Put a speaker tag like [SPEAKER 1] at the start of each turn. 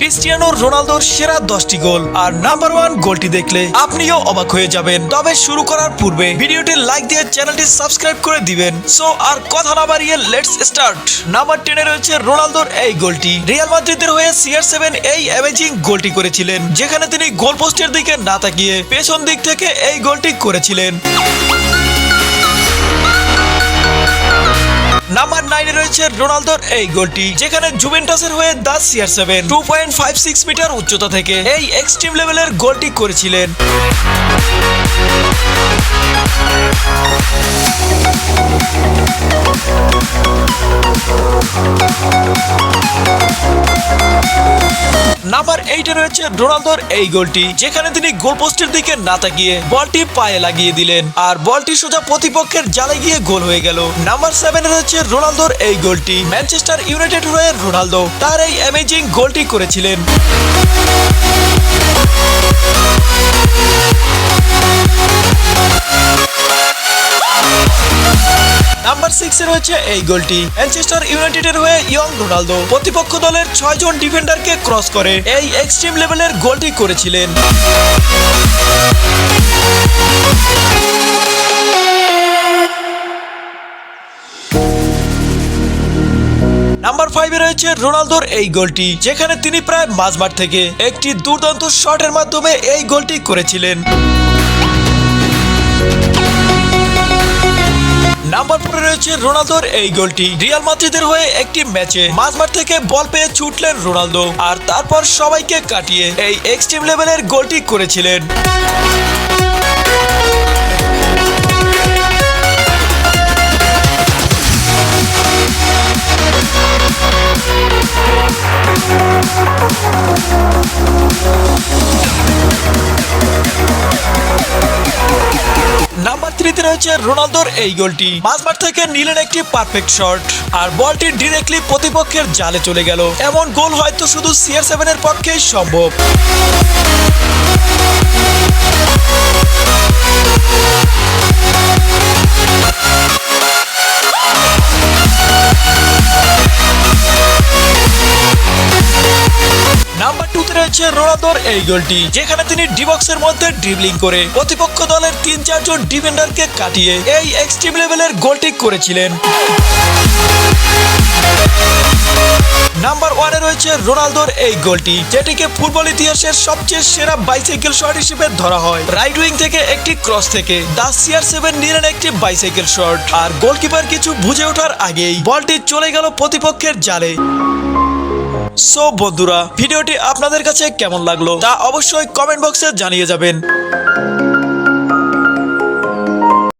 [SPEAKER 1] Cristiano রোনালদোর সেরা দশটি গোল আর নাম্বার ওয়ান গোলটি দেখলে আপনিও অবাক হয়ে যাবেন। তবে শুরু করার পূর্বে ভিডিওটি লাইক দিয়ে চ্যানেলটি সাবস্ক্রাইব করে দিবেন। সো আর কথা না বাড়িয়ে লেটস স্টার্ট নাম্বার টেনে রয়েছে রোনালদোর এই গোলটি। রিয়াল মাদ্রিদের হয়ে সিআর সেভেন এই অ্যামেজিং গোলটি করেছিলেন, যেখানে তিনি গোল পোস্টের দিকে না তাকিয়ে পেছন দিক থেকে এই গোলটি করেছিলেন। নাম্বার নাইনে রয়েছে রোনালদোর এই গোলটি, যেখানে জুভেন্টাসের হয়ে দা সিয়ার seven two point five six metre উচ্চতা থেকে এই এক্সট্রিম লেভেলের গোলটি করেছিলেন। এইটে রয়েছে রোনালদোর এই গোলটি, যেখানে তিনি গোলপোস্টের দিকে না তাকিয়ে বলটি পায়ে লাগিয়ে দিলেন। আর বলটি সোজা প্রতিপক্ষের জালে গিয়ে গোল হয়ে গেল। নাম্বার সেভেনে রয়েছে রোনালদোর এই গোলটি, ম্যানচেস্টার ইউনাইটেড হয়ে রোনালদো তার এই অ্যামেজিং গোলটি করেছিলেন। নাম্বার সিক্সে রয়েছে এই গোলটি। ম্যানচেস্টার ইউনাইটেডের হয়ে ইয়ং রোনালদো প্রতিপক্ষ দলের ছয়জন ডিফেন্ডারকে ক্রস করে এই এক্সট্রিম লেভেলের গোলটি করেছিলেন। নাম্বার ফাইভে রয়েছে রোনালদোর এই গোলটি, যেখানে তিনি প্রায় মাঝমাঠ থেকে একটি দুর্দান্ত শটের মাধ্যমে এই গোলটি করেছিলেন। নাম্বার ফোরে রয়েছে রোনালদোর এই গোলটি। রিয়াল মাদ্রিদের হয়ে একটি ম্যাচে মাঝমাঠ থেকে বল পেয়ে ছুটলেন রোনালদো। আর তারপর সবাইকে কাটিয়ে এই এক্সট্রিম লেভেলের গোলটি করেছিলেন। রয়েছে রোনালদোর এই গোলটি। মাঝমাঠ থেকে নিলেন একটি পারফেক্ট শট আর বলটি ডিরেক্টলি প্রতিপক্ষের জালে চলে গেল। এমন গোল হয়তো শুধু সিআর সেভেনের পক্ষেই সম্ভব। টুতে রোনালদোর এই গোলটি, যেখানে তিনি ডিবক্সের মধ্যে ড্রিবলিং করে প্রতিপক্ষ দলের তিন চারজন ডিফেন্ডারকে কাটিয়ে এই এক্সট্রিম লেভেলের গোলটি করেছিলেন। নাম্বার ওয়ানে রয়েছে রোনালদোর এই গোলটি, যেটিকে ফুটবল ইতিহাসের সবচেয়ে সেরা বাইসাইকেল শট হিসেবে ধরা হয়। রাইট উইং থেকে একটি ক্রস থেকে দা সিআর সেভেন নিলেন একটি বাইসাইকেল শট আর গোলকিপার কিছু বুঝে ওঠার আগেই বলটি চলে গেল প্রতিপক্ষের জালে। সো বন্ধুরা ভিডিওটি আপনাদের কাছে কেমন লাগল তা অবশ্যই কমেন্ট বক্সে জানিয়ে যাবেন।